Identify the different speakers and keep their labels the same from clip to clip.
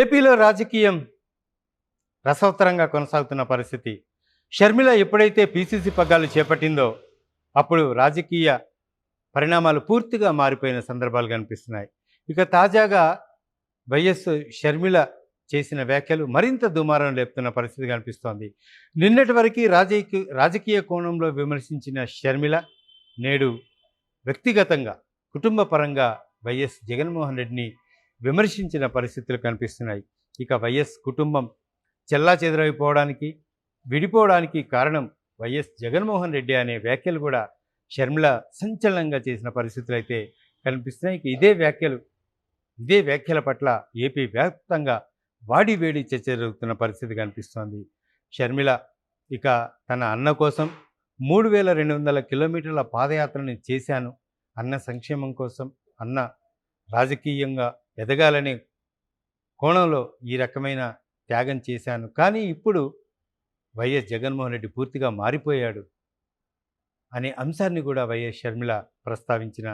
Speaker 1: ఏపీలో రాజకీయం రసవత్తరంగా కొనసాగుతున్న పరిస్థితి. షర్మిల ఎప్పుడైతే పీసీసీ పగ్గాలు చేపట్టిందో అప్పుడు రాజకీయ పరిణామాలు పూర్తిగా మారిపోయిన సందర్భాలు కనిపిస్తున్నాయి. ఇక తాజాగా వైఎస్ షర్మిల చేసిన వ్యాఖ్యలు మరింత దుమారం లేపుతున్న పరిస్థితి కనిపిస్తోంది. నిన్నటి వరకు రాజకీయ రాజకీయ కోణంలో విమర్శించిన షర్మిల నేడు వ్యక్తిగతంగా కుటుంబ పరంగా వైఎస్ జగన్మోహన్ రెడ్డిని విమర్శించిన పరిస్థితులు కనిపిస్తున్నాయి. ఇక వైఎస్ కుటుంబం చెల్లా చెదరైపోవడానికి విడిపోవడానికి కారణం వైఎస్ జగన్మోహన్ రెడ్డి అనే వ్యాఖ్యలు కూడా షర్మిల సంచలనంగా చేసిన పరిస్థితులు అయితే కనిపిస్తున్నాయి. ఇదే వ్యాఖ్యలు ఇదే వ్యాఖ్యల పట్ల ఏపీ వ్యాప్తంగా వాడి వేడి చర్చ జరుగుతున్న పరిస్థితి కనిపిస్తోంది. షర్మిల ఇక తన అన్న కోసం మూడు వేల రెండు వందల కిలోమీటర్ల పాదయాత్రని చేశాను. అన్న సంక్షేమం కోసం అన్న రాజకీయంగా ఎదగాలనే కోణంలో ఈ రకమైన త్యాగం చేశాను. కానీ ఇప్పుడు వైఎస్ జగన్మోహన్ రెడ్డి పూర్తిగా మారిపోయాడు అనే అంశాన్ని కూడా వైఎస్ షర్మిల ప్రస్తావించిన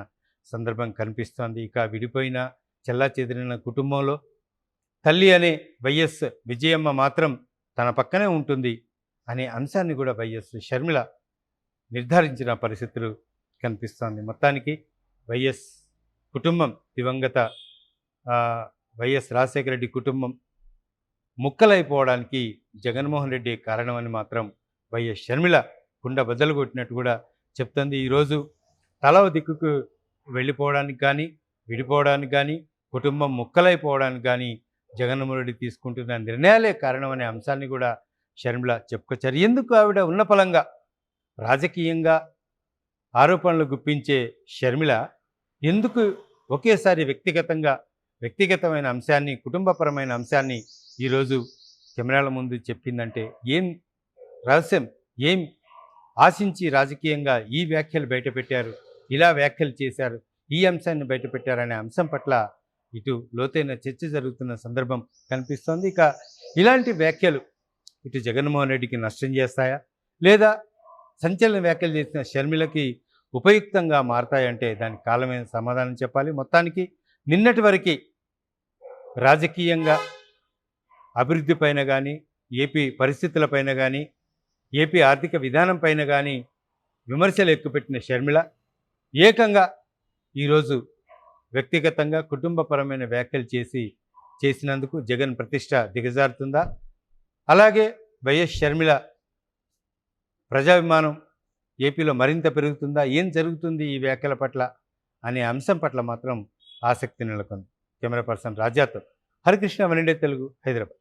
Speaker 1: సందర్భం కనిపిస్తోంది. ఇక విడిపోయిన చెల్లా చెదిరిన కుటుంబంలో తల్లి అనే వైఎస్ విజయమ్మ మాత్రం తన పక్కనే ఉంటుంది అనే అంశాన్ని కూడా వైఎస్ షర్మిల నిర్ధారించిన పరిస్థితులు కనిపిస్తోంది. మొత్తానికి వైఎస్ కుటుంబం దివంగత వైఎస్ రాజశేఖర రెడ్డి కుటుంబం ముక్కలైపోవడానికి జగన్మోహన్ రెడ్డి కారణమని మాత్రం వైఎస్ షర్మిల కుండ బద్దలు కొట్టినట్టు కూడా చెప్తుంది. ఈరోజు తలవ దిక్కుకు వెళ్ళిపోవడానికి కానీ విడిపోవడానికి కానీ కుటుంబం ముక్కలైపోవడానికి కానీ జగన్మోహన్ రెడ్డి తీసుకుంటున్న నిర్ణయాలే కారణమనే అంశాన్ని కూడా షర్మిల చెప్పుకొచ్చారు. ఎందుకు ఆవిడ ఉన్న ఫలంగా రాజకీయంగా ఆరోపణలు గుప్పించే షర్మిల ఎందుకు ఒకేసారి వ్యక్తిగతంగా వ్యక్తిగతమైన అంశాన్ని కుటుంబపరమైన అంశాన్ని ఈరోజు కెమెరాల ముందు చెప్పిందంటే ఏం రహస్యం ఏం ఆశించి రాజకీయంగా ఈ వ్యాఖ్యలు బయటపెట్టారు ఇలా వ్యాఖ్యలు చేశారు ఈ అంశాన్ని బయటపెట్టారనే అంశం పట్ల ఇటు లోతైన చర్చ జరుగుతున్న సందర్భం కనిపిస్తోంది. ఇక ఇలాంటి వ్యాఖ్యలు ఇటు జగన్మోహన్ రెడ్డికి నష్టం చేస్తాయా? లేదా సంచలన వ్యాఖ్యలు చేసిన షర్మిలకి ఉపయుక్తంగా మారతాయంటే దానికి కాలమైన సమాధానం చెప్పాలి. మొత్తానికి నిన్నటి వరకు రాజకీయంగా అభివృద్ధి పైన కానీ ఏపీ పరిస్థితులపైన కానీ ఏపీ ఆర్థిక విధానం పైన కానీ విమర్శలు ఎక్కుపెట్టిన షర్మిళ ఏకంగా ఈరోజు వ్యక్తిగతంగా కుటుంబపరమైన వ్యాఖ్యలు చేసి చేసినందుకు జగన్ ప్రతిష్ట దిగజారుతుందా? అలాగే వైఎస్ షర్మిల ప్రజాభిమానం ఏపీలో మరింత పెరుగుతుందా? ఏం జరుగుతుంది ఈ వ్యాఖ్యల పట్ల అనే అంశం పట్ల మాత్రం ఆసక్తి నెలకొంది. కెమెరా పర్సన్ రాజాతో. హరికృష్ణ వనిండే తెలుగు హైదరాబాద్.